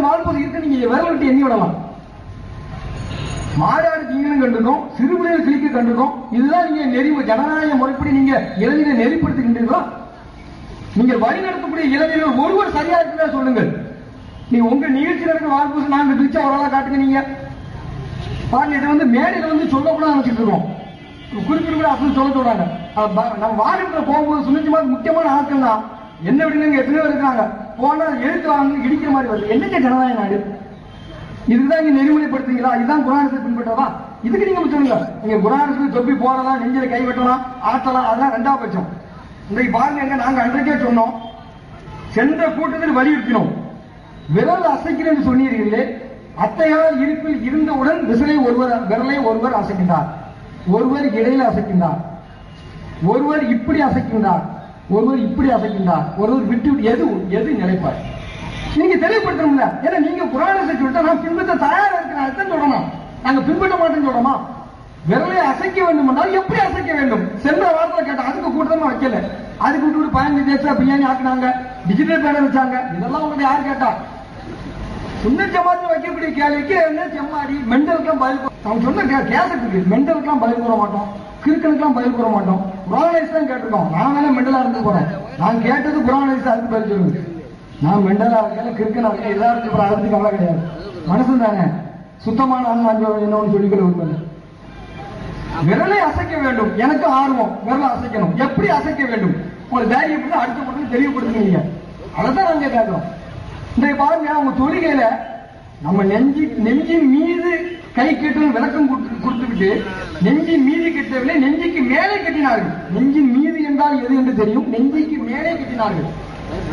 ரெண்டு வால்பூசி இருக்கு நீங்க விரல் விட்டு எண்ணி விடலாம். மாடாடு நீங்களும் கண்டிருக்கோம் சிறுபிள்ளைகள் கிளிக்க கண்டிருக்கோம். இதுதான் நீங்க நெறி ஜனநாயக முறைப்படி நீங்க இளைஞரை நெறிப்படுத்துகின்றீர்களா? நீங்க வழி நடத்தக்கூடிய இளைஞர்கள் ஒருவர் சரியா இருக்குதா சொல்லுங்கள். நீங்க உங்க நிகழ்ச்சியில் இருக்கிற வால்பூசி நாங்க பிரிச்சா ஒரு காட்டுங்க நீங்க. பாருங்க இதை வந்து மேடையில வந்து சொல்லக்கூடாது நினைச்சிட்டு இருக்கோம். குறிப்பிட்டு அப்படி சொல்ல சொல்றாங்க. நம்ம வாகனத்துல போகும்போது சுனிச்சு முக்கியமான ஆட்கள் தான் என்ன விடுங்க எத்தனையோ இருக்கிறாங்க. போனால் எழுத்து இடிக்கிற மாதிரி வருது. என்னங்க ஜனநாயக நாடு? இதுதான் நீங்க நெறிமுறைப்படுத்துறீங்களா? இதுதான் குணாரசத்தை பின்பற்றவா? இதுக்கு நீங்க சொல்லுங்க நீங்க குணாரசத்துக்கு தொப்பி போடலாம் நெஞ்சில கை வெட்டலாம் ஆட்டலாம் அதெல்லாம் ரெண்டாவது பட்சம் இன்றைக்கு பாருங்க எங்க நாங்க அன்றைக்கே சொன்னோம். சென்ற கூட்டத்தில் வலியுறுத்தினோம். விரல் அசைக்கிறேன் என்று சொன்னீர்களே அத்தையால் இருப்பில் இருந்தவுடன் விசிலை ஒருவர் விரலை ஒருவர் அசைக்கின்றார். ஒருவர் இடையில அசைக்கின்றார். ஒருவர் இப்படி அசைக்கின்றார். ஒருவர் இப்படி அசைக்கின்றார் ஒருவர் விட்டு எது எது நிலைப்பார் நீங்க தெளிவுபடுத்தணும்ல. ஏன்னா நீங்க புராணத்தை சொல்லிட்டா நான் பின்பற்ற தயாரா இருக்கிறேன். அதுதான் சொல்லணும்? நாங்க பின்பற்ற மாட்டேன்னு சொல்லணுமா? விரலை அசைக்க வேண்டும் என்றால் எப்படி அசைக்க வேண்டும்? சென்ற வாரத்தில் கேட்டா அதுக்கு கூட்டமா வைக்கல. அதுக்கு விட்டு விட்டு பதினஞ்சு தேச பிரியாணி ஆக்குனாங்க டிஜிட்டல் பேனர் வச்சாங்க. இதெல்லாம் உங்களுக்கு யார் கேட்டா? சுண்ண ஜமாத்து வைக்கக்கூடிய கேள்விக்கு என்ன செம்மாடி மெண்டலுக்கெல்லாம் பதில் கூற- அவங்க சொன்ன கே- கேசட் இருக்கு மெண்டலுக்கெல்லாம் பதில் கூற மாட்டோம். கிறுக்கனுக்கெல்லாம் பதில் கூற மாட்டோம். புராணேஸ் தான் கேட்டிருக்கோம். நான் வேணா மெண்டலா இருந்து போறேன். நான் கேட்டது புராணேஸ் அதுக்கு பதில் சொல்லுங்க. நான் மெண்டலா இருக்கேன் கிறுக்கனா இருக்கேன் எல்லாருக்கும் இருக்கு அப்புறம் அதுக்கு கவலை கிடையாது. மனசு தானே. சுத்தமான ஆன்மா என்னன்னு சொல்லிக்கிற விரும்பல விரலை அசைக்க வேண்டும். எனக்கு ஆர்வம். விரலை அசைக்கணும். எப்படி அசைக்க வேண்டும்? ஒரு தைரியம் பண்ணி அடுத்த பொருள் தெளிவுபடுத்துங்க அதான் நாங்க கேட்கிறோம். இன்றைய பாருங்க அவங்க தொழுகையில நம்ம நெஞ்சி நெஞ்சின் மீது கை கேட்டு விளக்கம் கொடுத்து- நெஞ்சி மீதி மீது கட்டவில்லை நெஞ்சுக்கு மேலே கட்டினார்கள். நெஞ்சி மீது என்றால் எது என்று தெரியும்? நெஞ்சுக்கு மேலே கட்டினார்கள்.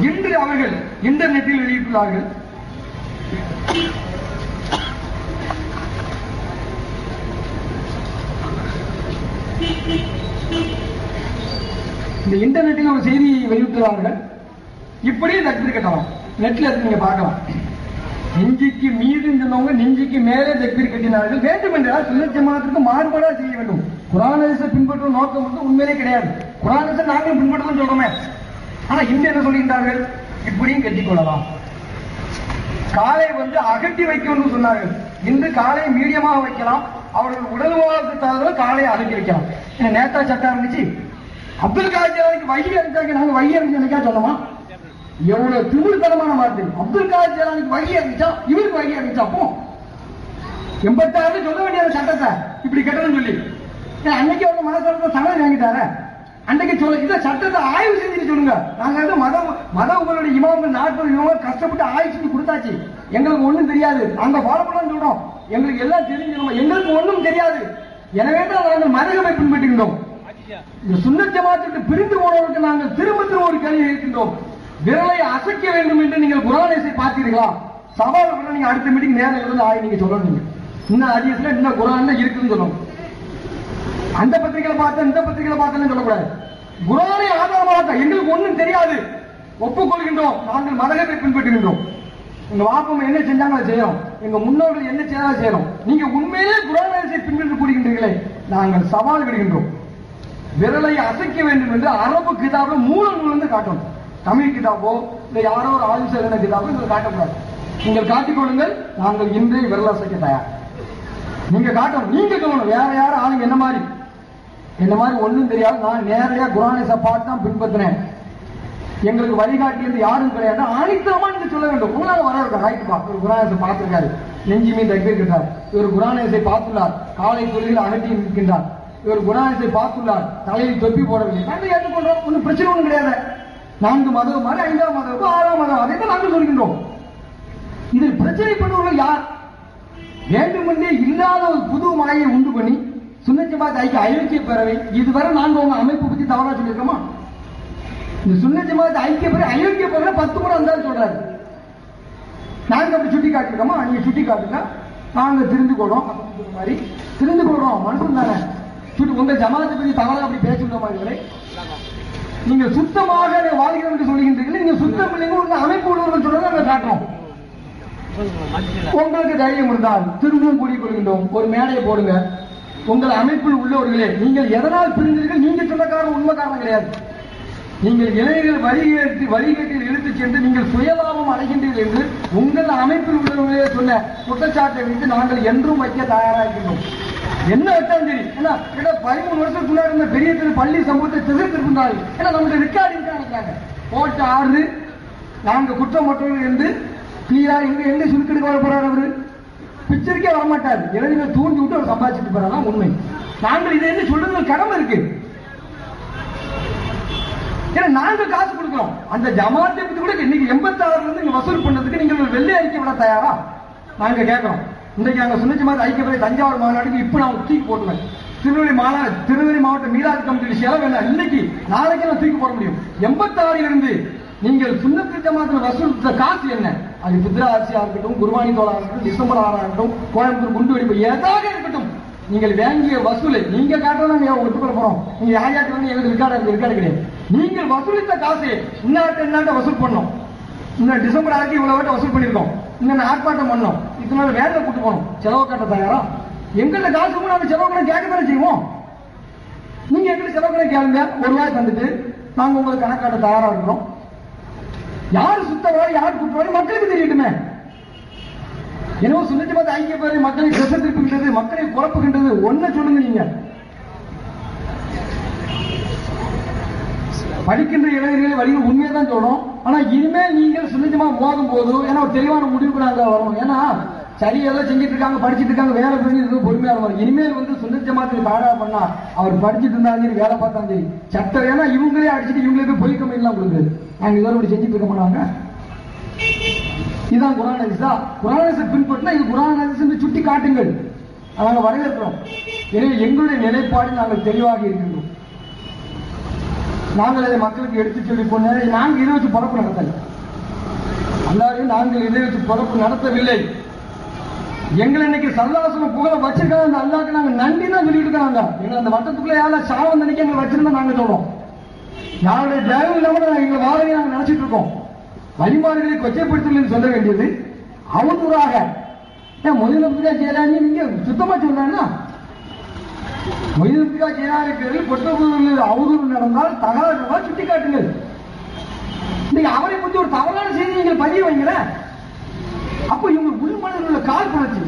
இன்று அவர்கள் இன்டர்நெட்டில் வெளியிட்டுள்ளார்கள். இந்த இன்டர்நெட்டில் ஒரு செய்தி வெளியிட்டுள்ளார்கள். இப்படியே தக்பீர் கட்டலாம். நெட்ல இருக்கு நீங்க பார்க்கலாம். நெஞ்சிக்கு மீது சொன்னவங்க நெஞ்சிக்கு மேலே தக்பீர் கட்டினார்கள். வேண்டும் என்றால் சுன்னத் ஜமாத்திற்கு மாறுபாடா செய்ய வேண்டும். குரானேச பின்பற்றும் நோக்கம் வந்து உண்மையிலே கிடையாது. குரானேச நாங்களும் பின்பற்றலாம் சொல்றோமே. ஆனா இந்த என்ன சொல்கின்றார்கள் இப்படியும் கட்டிக்கொள்ளலாம் காலை வந்து அகட்டி வைக்கணும்னு சொன்னார்கள். இன்று காலை மீடியமாக வைக்கலாம். அவர்கள் உடல் வாழ்க்கை காலையை அகட்டி வைக்கலாம். என்ன நேத்தா சட்டம் இருந்துச்சு? அப்துல் காஜிலாவுக்கு வைகி அடிச்சாங்க நாங்க வைகி அடிச்சு நினைக்கா சொல்லலாம் எவ்வளவு திமிழ்த்தனமான வார்த்தை அப்துல் கலாம் ஜலானுக்கு வழி அடிச்சா இவருக்கு வழி அடிச்சா அப்போ எண்பத்தாறு சொல்ல வேண்டிய சட்டத்தை. இப்படி கட்டணும்னு சொல்லி. அன்னைக்கு அவங்க மனசு சமயம் வாங்கிட்டார. அன்னைக்கு சொல்ல இந்த சட்டத்தை ஆய்வு செஞ்சுட்டு சொல்லுங்க. நாங்க வந்து மத மத உங்களுடைய இமாம நாட்டு இமாம கஷ்டப்பட்டு ஆய்வு செஞ்சு கொடுத்தாச்சு. எங்களுக்கு ஒண்ணும் தெரியாது. அங்க ஃபாலோ பண்ணலாம் சொல்றோம். எங்களுக்கு எல்லாம் தெரிஞ்சிடும் எங்களுக்கு ஒண்ணும் தெரியாது. எனவே தான் நாங்கள் மதகமை பின்பற்றுகின்றோம். இந்த சுன்னத் ஜமாத்துக்கு பிரிந்து போனவருக்கு நாங்கள் திரும்ப திரும்ப ஒரு கேள்வி இருக்கின்றோம் விரலை அசைக்க வேண்டும் என்று நீங்கள் குரானேசை பார்த்தீர்களா? சவால் விட நீங்க அடுத்த மீட்டிங் நேரம் இருந்து ஆய் நீங்க சொல்லணும் நீங்க இன்னும் அதிகத்துல இன்னும் குரான்ல இருக்குன்னு சொல்லணும். அந்த பத்திரிகையில பார்த்தேன் இந்த பத்திரிகையில பார்த்தேன்னு சொல்லக்கூடாது. குரானை ஆதாரமாக எங்களுக்கு ஒண்ணும் தெரியாது. ஒப்புக்கொள்கின்றோம். நாங்கள் மதகத்தை பின்பற்றுகின்றோம். எங்க வாப்பம் என்ன செஞ்சாங்க செய்யறோம் எங்க முன்னோர்கள் என்ன செய்தாலும் செய்யறோம் நீங்க உண்மையிலே குரானை பின்பற்றி கூடுகின்றீர்களே நாங்கள் சவால் விடுகின்றோம். விரலை அசைக்க வேண்டும் என்று அரபு கிதாபு மூல நூலிருந்து காட்டணும். தமிழ் கிதாபோ இல்ல யாரோ ஒரு ஆயுஷ எழுதின கிதாபோ நீங்கள் காட்டக்கூடாது. நீங்கள் காட்டிக்கொள்ளுங்கள் நாங்கள் இன்றே விரலாசைக்க தயார். நீங்க காட்டணும் நீங்க சொல்லணும் வேற யாரும் ஆளுங்க என்ன மாதிரி? என்ன மாதிரி ஒண்ணும் தெரியாது. நான் நேரையா குரானிச பார்த்து தான் பின்பற்றினேன். எங்களுக்கு வழிகாட்டியது யாரும் கிடையாது. ஆணித்தரமா நீங்க சொல்ல வேண்டும். உங்களால வர இருக்கா? ரைட் பா ஒரு குரானேசை பார்த்திருக்காரு. நெஞ்சி மீது தங்கியிருக்கிறார் இவர் குரானேசை பார்த்துள்ளார். காலை தொழிலில் அனுப்பி இருக்கின்றார் இவர் குரானேசை பார்த்துள்ளார். தலையில் தொப்பி போடவில்லை. நாங்கள் ஏற்றுக்கொண்டோம் ஒன்றும் பிரச்சனை ஒன்றும் கிடையாது. நான்கு மதம் மாதிரி ஐந்தாம் மதம் ஆறாம் மதம் அதை தான் நாங்கள் சொல்கின்றோம். இதில் பிரச்சனைப்படுபவர்கள் யார்? வேண்டுமென்றே இல்லாத ஒரு புது மலையை உண்டு பண்ணி சுண்ணஜமாத் ஐக்கிய ஐக்கிய பேரவை இதுவரை நாங்க உங்க அமைப்பு பத்தி தவறா சொல்லியிருக்கோமா? இந்த சுண்ணஜமாத் ஐக்கிய பேரவை அயோக்கிய பேரவை பத்து முறை வந்தாலும் சொல்றாரு. நாங்க அப்படி சுட்டி காட்டிருக்கோமா நீங்க சுட்டி காட்டுங்க நாங்க திருந்து கொள்றோம் அப்படிங்கிற மாதிரி திருந்து கொள்றோம் மனுஷன் தானே. உங்க ஜமாத்தை பத்தி தவறா அப்படி பேசுகிறோமா இதுவரை நீங்க சுத்தமாக வாழ்கிறோம் என்று சொல்லுகின்றீர்கள். நீங்க சுத்தம் இல்லைங்க உங்க அமைப்பு உள்ளவர்கள் சொல்றதை நாங்க காட்டுறோம். உங்களுக்கு தைரியம் இருந்தால் திரும்பவும் கூடிக் கொள்கின்றோம். ஒரு மேடையை போடுங்க. உங்கள் அமைப்பில் உள்ளவர்களே நீங்கள் எதனால் பிரிந்தீர்கள்? நீங்க சொந்தக்காரன் உண்மைக்காரன் கிடையாது. நீங்கள் இளைஞர்கள் வழிகேட்டு வழிகேட்டில் இழுத்துச் சென்று நீங்கள் சுயலாபம் அடைகின்றீர்கள் என்று உங்கள் அமைப்பில் உள்ளவர்களே சொன்ன குற்றச்சாட்டை வைத்து நாங்கள் என்றும் வைக்க தயாராகின்றோம். என்ன வச்சாலும் சரி? ஏன்னா கிட்ட பதிமூணு வருஷத்துக்குள்ள இருந்த பெரிய திரு பள்ளி சமூகத்தை திசைத்திருந்தார்கள் ஏன்னா நம்மளுடைய ரெக்கார்டிங் இருக்காங்க. போட்ட ஆறு நாங்க குற்றம் மற்றவர்கள் என்று கிளியா இங்க எங்க சுருக்கெடுக்க வர போறாரு அவரு? பிக்சருக்கே வரமாட்டாரு. எழுதின தூண்டி விட்டு அவர் சம்பாதிச்சுட்டு போறாங்க உண்மை. நாங்கள் இதை என்ன சொல்றது கடமை இருக்கு. ஏன்னா நாங்க காசு கொடுக்கிறோம். அந்த ஜமாத்தை கூட இன்னைக்கு எண்பத்தி ஆறுல இருந்து நீங்க வசூல் பண்ணதுக்கு நீங்க ஒரு வெள்ளை அறிக்கை விட தயாரா? நாங்க கேட்கிறோம். இன்னைக்கு நாங்கள் சுனிச்சு மாதிரி ஐக்கியப்படை தஞ்சாவூர் மாநாட்டுக்கு இப்ப நான் தூக்கி போட்டுவேன் திருநெல்வேலி மாநாடு திருநெல்வேலி மாவட்ட மீராஜ் கமிட்டி செலவு என்ன? இன்னைக்கு நாளைக்கு நான் தூக்கி போட முடியும். எண்பத்தாறுல இருந்து நீங்கள் சுண்ணத்து ஜமாத்தில் வசூலித்த காசு என்ன? அது புத்திரா இருக்கட்டும் குருவாணி தோலா இருக்கட்டும் டிசம்பர் ஆறா இருக்கட்டும் கோயம்புத்தூர் குண்டு வெடிப்பு ஏதாக இருக்கட்டும் நீங்கள் வாங்கிய வசூலை நீங்க காட்டுறதா ஒத்துக்கொள்ள போறோம். நீங்க யார் யாருக்கு எங்களுக்கு ரெக்கார்டு ரெக்கார்டு கிடையாது. நீங்கள் வசூலித்த காசு இன்னாட்ட இன்னாட்ட வசூல் பண்ணோம் இந்த டிசம்பர் ஆட்சி இவ்வளவு வசூல் பண்ணிருக்கோம் இன்னும் ஆர்ப்பாட்டம் பண்ணோம். இத்தனை நாள் வேலை கூட்டு போனோம் செலவு கட்ட தயாரா? எங்கிட்ட காசு நாங்கள் நாங்க செலவு கணக்கு கேட்க தானே செய்வோம். நீங்க எங்கிட்ட செலவு கணக்கு கேளுங்க. ஒரு ரூபாய் தந்துட்டு நாங்க உங்களுக்கு கணக்காட்ட தயாரா இருக்கிறோம். யார் சுத்தவாளி யார் குற்றவாளி மக்களுக்கு தெரியட்டுமே. என்னவோ சொல்லிட்டு பார்த்து ஐக்கிய பேரை மக்களை திசை திருப்புகின்றது மக்களை குழப்புகின்றது. ஒன்ன சொல்லுங்க நீங்க. படிக்கின்ற இளைஞர்களை வழியில் உண்மையை தான் சொல்லணும். ஆனா இனிமேல் நீங்கள் சுனிஜமா மோதும் போது ஏன்னா ஒரு தெளிவான முடிவுக்கு நாங்க வரணும். ஏன்னா சரி எல்லாம் செஞ்சுட்டு இருக்காங்க படிச்சிட்டு இருக்காங்க வேலை செஞ்சுட்டு பொறுமையா இருக்கும் இனிமேல் வந்து சுந்தரஜமாத்துக்கு தாடா பண்ணா அவர் படிச்சிட்டு இருந்தாலும் சரி வேலை பார்த்தாலும் சரி சட்டம் ஏன்னா இவங்களே அடிச்சுட்டு இவங்களுக்கு பொய் கம்பெனி எல்லாம் கொடுக்குது நாங்க இதோட இப்படி செஞ்சுட்டு இருக்க மாட்டாங்க இதுதான் குரான் ஹதீஸா. குரான் ஹதீஸை பின்பற்றினா இது குரான் ஹதீஸ் சுட்டி காட்டுங்கள் நாங்கள் வரவேற்கிறோம். எனவே எங்களுடைய நிலைப்பாடு நாங்கள் தெளிவாக இருக்கின்றோம். நாங்கள் அதை மக்களுக்கு எடுத்து சொல்லி போன நாங்கள் இதை வச்சு பரப்பு நடத்தல. அல்லாரையும் நாங்கள் இதை வச்சு பரப்பு நடத்தவில்லை. எங்களை இன்னைக்கு சல்லாசன புகழ வச்சிருக்காங்க. அந்த அல்லாக்கு நாங்க நன்றி தான் சொல்லிட்டு இருக்காங்க. எங்களை அந்த வட்டத்துக்குள்ள யாரும் சாவம் நினைக்க எங்களை வச்சிருந்தா நாங்க சொல்றோம். யாருடைய தேவை இல்லாமல் எங்களை வாழவே நாங்க நினைச்சிட்டு இருக்கோம். வழிமாறுகளை கொச்சைப்படுத்தலன்னு சொல்ல வேண்டியது அவதூறாக. ஏன் முதலமைச்சா ஜெயலலிதா நீங்க சுத்தமா சொன்னாங்கன்னா முதலமைச்சா ஜெயலலிதா பேரில் கொட்டபுதூரில் அவதூறு நடந்தால் தகவல் நடந்தால் சுட்டிக்காட்டுங்கள் நீங்க அவரை பற்றி ஒரு தவறான செய்தி நீங்கள் பதிய வைங்களேன். அப்ப இவங்க உள்மனதில் உள்ள கால் புணர்ச்சி